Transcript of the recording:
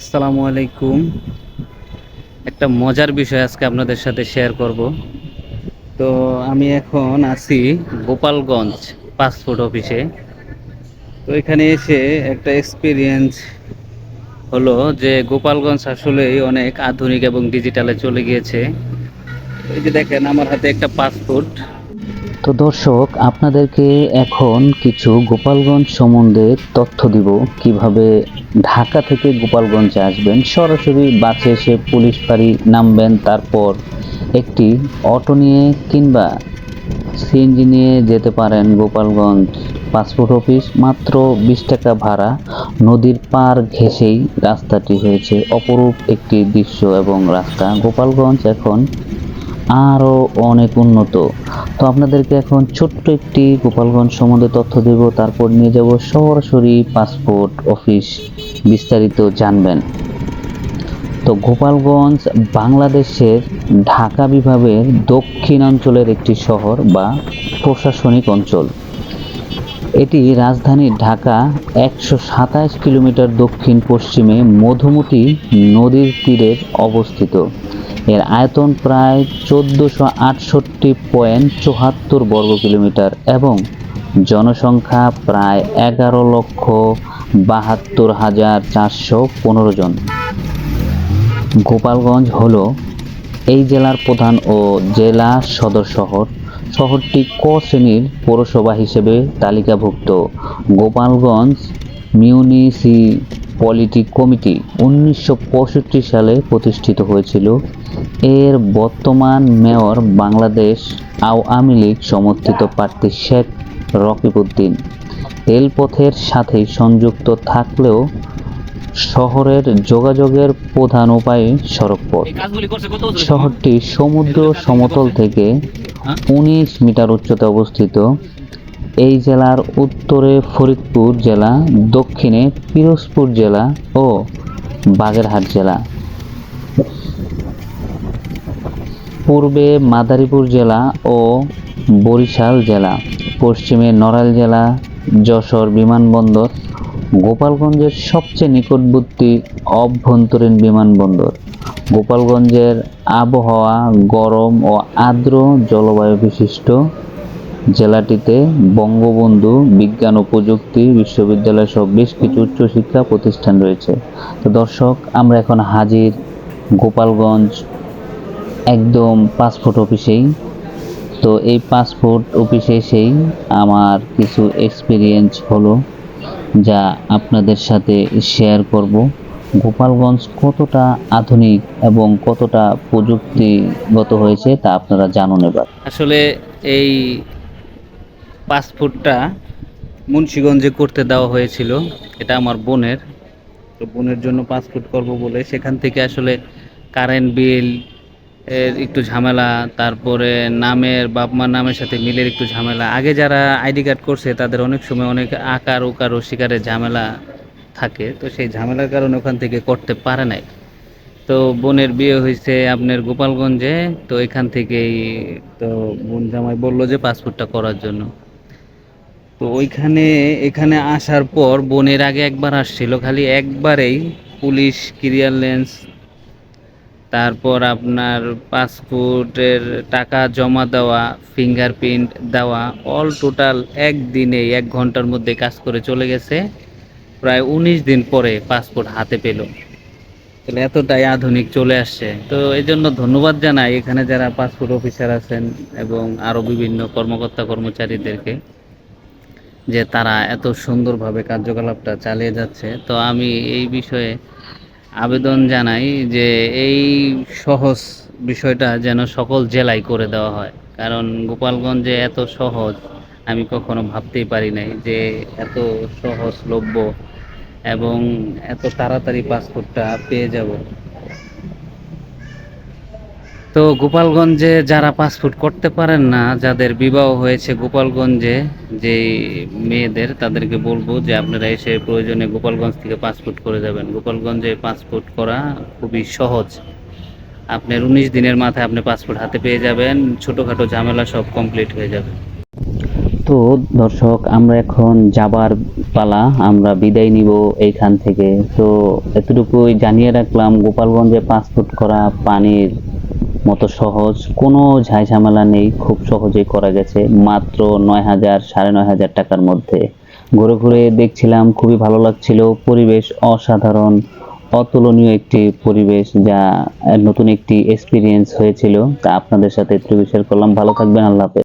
আসসালামু আলাইকুম। একটা মজার বিষয় আজকে আপনাদের সাথে শেয়ার করব। তো আমি এখন আছি গোপালগঞ্জ পাসপোর্ট অফিসে তো এখানে এসে একটা এক্সপিরিয়েন্স হলো যে গোপালগঞ্জ আসলেই অনেক আধুনিক এবং ডিজিটালে চলে গিয়েছে। এই যে দেখেন, আমার হাতে একটা পাসপোর্ট তো দর্শক, আপনাদেরকে এখন কিছু গোপালগঞ্জ সম্বন্ধে তথ্য দিব। কীভাবে ঢাকা থেকে গোপালগঞ্জে আসবেন, সরাসরি বাসে এসে পুলিশ বাড়ি নামবেন, তারপর একটি অটো নিয়ে কিংবা সিএনজি নিয়ে যেতে পারেন গোপালগঞ্জ পাসপোর্ট অফিস। মাত্র বিশ টাকা ভাড়া, নদীর পার ঘেঁষেই রাস্তাটি হয়েছে অপরূপ একটি দৃশ্য এবং রাস্তা। গোপালগঞ্জ এখন আরও অনেক উন্নত। তো আপনাদেরকে এখন ছোট্ট একটি গোপালগঞ্জ সম্বন্ধে তথ্য দেব। তারপর নিয়ে যাব সরাসরি পাসপোর্ট অফিস বিস্তারিত জানবেন। তো গোপালগঞ্জ বাংলাদেশের ঢাকা বিভাগের দক্ষিণাঞ্চলের একটি শহর বা প্রশাসনিক অঞ্চল। এটি রাজধানী ঢাকা একশো সাতাশ কিলোমিটার দক্ষিণ পশ্চিমে মধুমতি নদীর তীরে অবস্থিত। এর আয়তন প্রায় চোদ্দোশো আটষট্টি পয়েন্ট চুয়াত্তর বর্গ কিলোমিটার এবং জনসংখ্যা প্রায় এগারো লক্ষ বাহাত্তর হাজার চারশো পনেরো জন। গোপালগঞ্জ হলো এই জেলার প্রধান ও জেলা সদর শহর। শহরটি ক শ্রেণির পৌরসভা হিসেবে তালিকাভুক্ত। গোপালগঞ্জ মিউনিসিপ্যালিটি কমিটি উনিশশো পঁয়ষট্টি সালে প্রতিষ্ঠিত হয়েছিল। এর বর্তমান মেয়র বাংলাদেশ আওয়ামী লীগ সমর্থিত প্রার্থী শেখ রকিবউদ্দিন। রেলপথের সাথে সংযুক্ত থাকলেও শহরের যোগাযোগের প্রধান উপায় সড়কপথ। শহরটি সমুদ্র সমতল থেকে উনিশ মিটার উচ্চতায় অবস্থিত। এই জেলার উত্তরে ফরিদপুর জেলা, দক্ষিণে পিরোজপুর জেলা ও বাগেরহাট জেলা। পূর্বে মাদারীপুর জেলা ও বরিশাল জেলা, পশ্চিমে নড়াইল জেলা, যশোর বিমানবন্দর, গোপালগঞ্জের সবচেয়ে নিকটবর্তী অভ্যন্তরীণ বিমানবন্দর। গোপালগঞ্জের আবহাওয়া গরম ও আর্দ্র জলবায়ু বিশিষ্ট। জেলাটিতে বঙ্গবন্ধু বিজ্ঞান ও প্রযুক্তি বিশ্ববিদ্যালয় সহ বেশ কিছু উচ্চশিক্ষা প্রতিষ্ঠান রয়েছে। তো দর্শক, আমরা এখন হাজির গোপালগঞ্জ একদম পাসপোর্ট অফিসেই। তো এই পাসপোর্ট অফিসে সেই আমার কিছু এক্সপিরিয়েন্স হলো যা আপনাদের সাথে শেয়ার করব। গোপালগঞ্জ কতটা আধুনিক এবং কতটা প্রযুক্তিগত হয়েছে তা আপনারা জানুন এবার। আসলে এই পাসপোর্টটা মুন্সিগঞ্জে করতে দেওয়া হয়েছিল। এটা আমার বোনের। তো বোনের জন্য পাসপোর্ট করব বলে সেখান থেকে আসলে কারেন্ট বিল, এর একটু ঝামেলা, তারপরে নামের বাপ মার নামের সাথে মিলের একটু ঝামেলা। আগে যারা আইডি কার্ড করছে, তাদের অনেক সময় অনেক আকার উকার ও শিকারের ঝামেলা থাকে। তো সেই ঝামেলার কারণে ওখান থেকে করতে পারে নাই। তো বোনের বিয়ে হয়েছে আপনার গোপালগঞ্জে। তো এখান থেকেই তো বোন জামাই বলল যে পাসপোর্টটা করার জন্য। তো ওইখানে, এখানে আসার পর বোনের আগে একবার আসছিল, খালি একবারেই পুলিশ ক্লিয়ারেন্স তারপর আপনার পাসপোর্টের টাকা জমা দেওয়া, ফিঙ্গারপ্রিন্ট দেওয়া অল টোটাল একদিনেই, এক ঘণ্টার মধ্যে কাজ করে চলে গেছে। প্রায় উনিশ দিন পরে পাসপোর্ট হাতে পেল। তাহলে এতটাই আধুনিক চলে আসছে। তো এই জন্য ধন্যবাদ জানাই এখানে যারা পাসপোর্ট অফিসার আছেন এবং আরও বিভিন্ন কর্মকর্তা কর্মচারীদেরকে যে তারা এত সুন্দরভাবে কার্যকলাপটা চালিয়ে যাচ্ছে। তো আমি এই বিষয়ে আবেদন জানাই যে এই সহজ বিষয়টা যেন সকল জেলায় করে দেওয়া হয়। কারণ গোপালগঞ্জে এত সহজ আমি কখনো ভাবতেই পারি নাই যে এত সহজলভ্য এবং এত তাড়াতাড়ি পাসপোর্টটা পেয়ে যাব। তো গোপালগঞ্জে যারা পাসপোর্ট করতে পারেন না, যাদের বিবাহ হয়েছে গোপালগঞ্জে যে মেয়েদের, তাদেরকে বলব যে আপনারা এসে প্রয়োজনে গোপালগঞ্জ থেকে পাসপোর্ট করে যাবেন। গোপালগঞ্জে পাসপোর্ট করা খুবই সহজ। আপনার উনিশ দিনের মাথায় আপনি পাসপোর্ট হাতে পেয়ে যাবেন, ছোটোখাটো ঝামেলা সব কমপ্লিট হয়ে যাবে। তো দর্শক, আমরা এখন যাবার পালা, আমরা বিদায় নিব এইখান থেকে। তো এতটুকুই জানিয়ে রাখলাম, গোপালগঞ্জে পাসপোর্ট করা পানির মতো সহজ। কোনো ঝাই ঝামেলা নেই, খুব সহজেই করা গেছে। মাত্র নয় হাজার, সাড়ে নয় হাজার টাকার মধ্যে। ঘুরে ঘুরে দেখছিলাম, খুবই ভালো লাগছিল। পরিবেশ অসাধারণ, অতুলনীয় একটি পরিবেশ যা নতুন একটি এক্সপিরিয়েন্স হয়েছিল। তা আপনাদের সাথে একটু শেয়ার করলাম। ভালো থাকবেন, আল্লাহ হাফেজ।